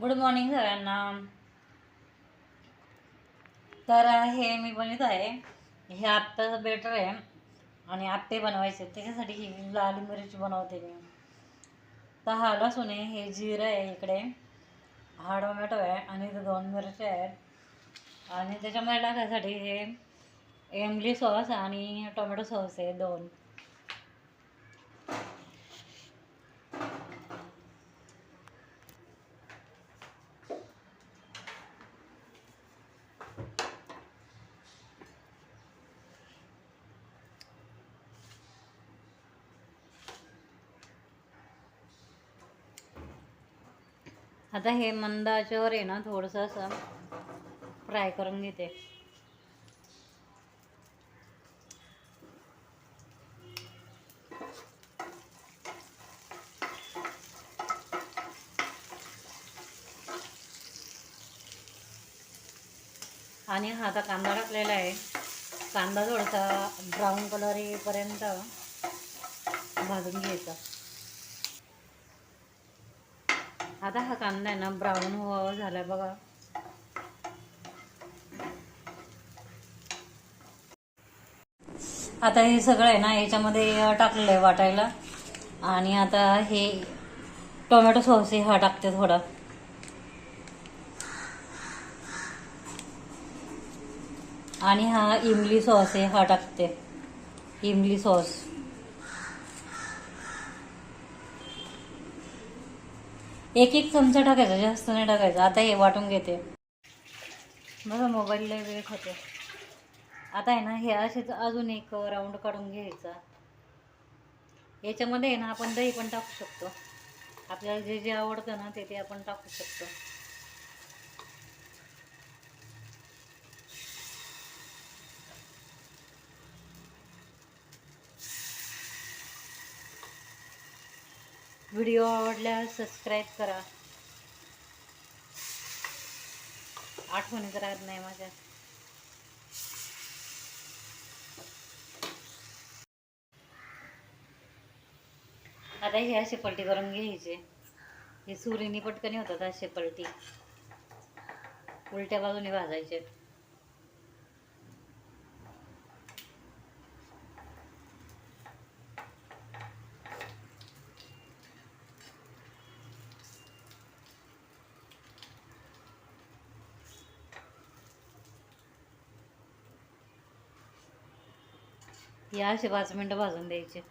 Good morning सगळ्यांना तर हे मी बनवित आहे. हे आत्ताचं बेटर आहे. आणि आप्पे बनवायचे. त्याच्यासाठी ही लाल मिरची बनवते मी. तर हा लसूण आहे हे जिरं आहे इकडे. हा टोमॅटो आहे आणि इथे दोन मिरच्या आहेत. आणि त्याच्यामध्ये टाकायसाठी हे एमली सॉस आणि टोमॅटो सॉस आहे दोन. आता हे मंद आचेवर आहे ना थोडंसं असं फ्राय करून घेते. आणि हा आता कांदा टाकलेला आहे. कांदा थोडासा ब्राऊन कलर येईपर्यंत भाजून घ्यायचा. आता हा कांदा आहे ना ब्राऊन हो झाला बघा. आता हे सगळं आहे ना याच्यामध्ये टाकलेलं आहे वाटायला. आणि आता हे टोमॅटो सॉस हा टाकते थोडा. आणि हा इमली सॉस आहे हा टाकते. इमली सॉस. एक एक चमचा टाकायचा जास्त नाही टाकायचा. आता हे वाटून घेते. बघा मोबाईलला वेळ होते आता आहे ना हे असेच अजून एक राऊंड काढून घ्यायचा. याच्यामध्ये आहे ना आपण दही पण टाकू शकतो. आपल्याला जे जे आवडतं ना ते ते आपण टाकू शकतो. व्हिडिओ आवडल्यास सबस्क्राईब करा. आठवणी राहत नाही माझ्या. आता हे असे पलटी करून घ्यायचे. हे सुरीनी पटकनी होतात असे पलटी. उलट्या बाजूने भाजायचे. या असे पाच मिनटं भाजून द्यायचे.